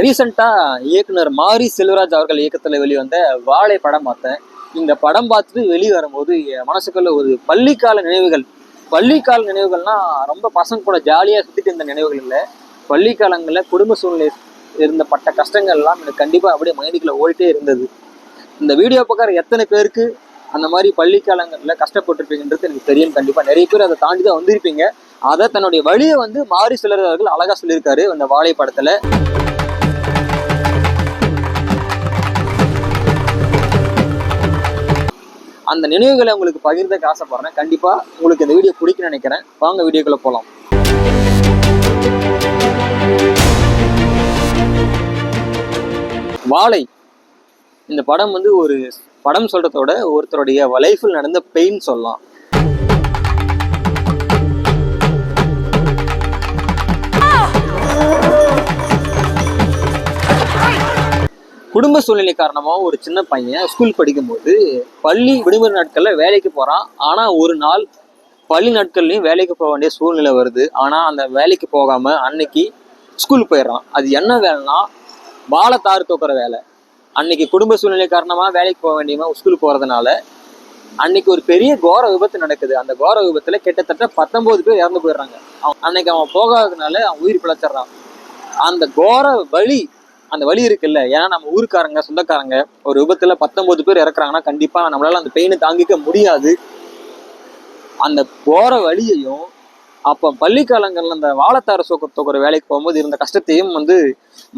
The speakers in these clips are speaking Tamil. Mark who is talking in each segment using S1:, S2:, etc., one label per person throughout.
S1: ரீசெண்டாக இயக்குனர் மாரி செல்வராஜ் அவர்கள் இயக்கத்தில் வெளிவந்த வாழை படம் பார்த்தேன். இந்த படம் பார்த்துட்டு வெளியே வரும்போது என் மனசுக்குள்ள ஒரு பள்ளிக்கால நினைவுகள். பள்ளிக்கால நினைவுகள்னா ரொம்ப பசங்க கூட ஜாலியாக சுற்றிட்டு இருந்த நினைவுகள் இல்லை. பள்ளிக்காலங்களில் குடும்ப சூழ்நிலை இருந்த பட்ட கஷ்டங்கள்லாம் எனக்கு கண்டிப்பாக அப்படியே மைண்டுக்குள்ள ஓடிட்டே இருந்தது. இந்த வீடியோ பார்க்குற எத்தனை பேருக்கு அந்த மாதிரி பள்ளிக்காலங்களில் கஷ்டப்பட்டுருப்பீங்கன்றது எனக்கு தெரியும் கண்டிப்பாக நிறைய பேர் அதை தாண்டி தான் வந்திருப்பீங்க. அதை தன்னுடைய வழியை வந்து மாரி சிலர் அவர்கள் அழகாக சொல்லியிருக்காரு அந்த வாழை படத்தில். அந்த நினைவுகளை உங்களுக்கு பகிர்ந்தக்கு ஆசைப்படுறேன் கண்டிப்பாக உங்களுக்கு இந்த வீடியோ பிடிக்கும்னு நினைக்கிறேன். வாங்க வீடியோக்குள்ள போகலாம் வாழை. இந்த படம் வந்து ஒரு படம் சொல்கிறதோட ஒருத்தருடைய லைஃபில் நடந்த பெயின் சொல்லலாம். குடும்ப சூழ்நிலை காரணமாக ஒரு சின்ன பையன் ஸ்கூல் படிக்கும்போது பள்ளி விடுமுறை நாட்களில் வேலைக்கு போகிறான் ஆனால் ஒரு நாள் பள்ளி நாட்கள்லையும் வேலைக்கு போக வேண்டிய சூழ்நிலை வருது. ஆனால் அந்த வேலைக்கு போகாமல் அன்னைக்கு ஸ்கூல் போயிடுறான். அது என்ன வேலைன்னா வாழை தாறு தூக்குற வேலை. அன்னைக்கு குடும்ப சூழ்நிலை காரணமாக வேலைக்கு போக வேண்டியவன் ஸ்கூல் போகிறதுனால அன்னைக்கு ஒரு பெரிய கோர விபத்து நடக்குது. அந்த கோர விபத்துல கிட்டத்தட்ட பத்தொன்பது பேர் இறந்து போயிடுறாங்க. அவன் அன்னைக்கு அவன் போகாததுனால அவன் உயிர் பிழைச்சிடுறான். அந்த கோர வழி அந்த வலி இருக்குல்ல? ஏன்னா நம்ம ஊருக்காரங்க சொந்தக்காரங்க ஒரு விபத்துல பத்தொன்பது பேர் இறக்குறாங்கன்னா கண்டிப்பா நம்மளால அந்த பெயினை தாங்கிக்க முடியாது. அந்த போற வழியையும் அப்ப பள்ளிக்காலங்கள்ல அந்த வாழைத்தார சோக்க தூக்குற வேலைக்கு போகும்போது இருந்த கஷ்டத்தையும் வந்து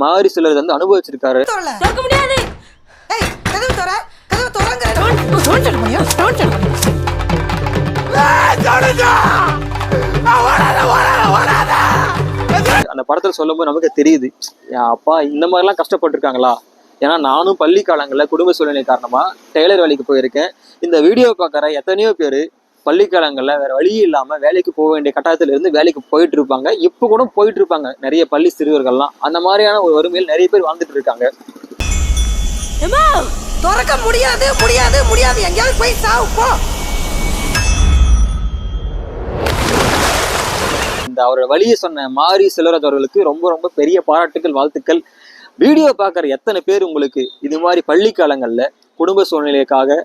S1: மாரி சிலர் வந்து அனுபவிச்சிருக்காரு.
S2: முடியாது.
S1: அந்த படத்தில் சொல்லும்போது நமக்கு தெரியுது. என் அப்பா இந்த மாதிரிலாம் கஷ்டப்பட்டிருக்காங்களா? ஏன்னா நானும் பள்ளி காலங்களில் குடும்ப சூழ்நிலை காரணமாக டெய்லர் வேலைக்கு போயிருக்கேன். இந்த வீடியோ பார்க்குற எத்தனையோ பேர் பள்ளி காலங்களில் வேறு வழி இல்லாமல் வேலைக்கு போக வேண்டிய கட்டாயத்தில் இருந்து வேலைக்கு போயிட்டு இருப்பாங்க இப்போ கூட போயிட்டு இருப்பாங்க நிறைய பள்ளி சிறுவர்கள்லாம். அந்த மாதிரியான ஒரு வறுமையில் நிறைய பேர் வாழ்ந்துட்டு இருக்காங்க.
S3: திறக்க முடியாது முடியாது முடியாது. எங்கேயாவது போய் சாவு போ.
S1: இந்த அவரோட வழியை சொன்ன மாரி செல்வராஜ் அவர்களுக்கு ரொம்ப ரொம்ப பெரிய பாராட்டுக்கள் வாழ்த்துக்கள். வீடியோ பார்க்குற எத்தனை பேர் உங்களுக்கு இது மாதிரி பள்ளி காலங்களில் குடும்ப சூழ்நிலைக்காக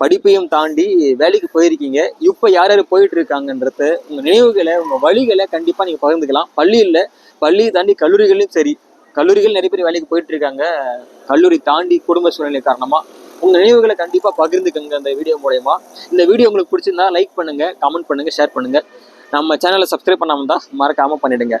S1: படிப்பையும் தாண்டி வேலைக்கு போயிருக்கீங்க. இப்போ யார் யார் போயிட்டு இருக்காங்கன்றத உங்கள் நினைவுகளை உங்கள் வழிகளை கண்டிப்பாக நீங்கள் பகிர்ந்துக்கலாம். பள்ளியில் பள்ளியை தாண்டி கல்லூரிகளையும் சரி கல்லூரிகள் நிறைய பேர் வேலைக்கு போயிட்டு இருக்காங்க. கல்லூரி தாண்டி குடும்ப சூழ்நிலை காரணமாக உங்கள் நினைவுகளை கண்டிப்பாக பகிர்ந்துக்கங்க அந்த வீடியோ மூலயமா. இந்த வீடியோ உங்களுக்கு பிடிச்சிருந்தா லைக் பண்ணுங்கள் கமெண்ட் பண்ணுங்கள் ஷேர் பண்ணுங்கள் நம்ம சேனலை சப்ஸ்கிரைப் பண்ணாமல் தான் மறக்காம பண்ணிடுங்க.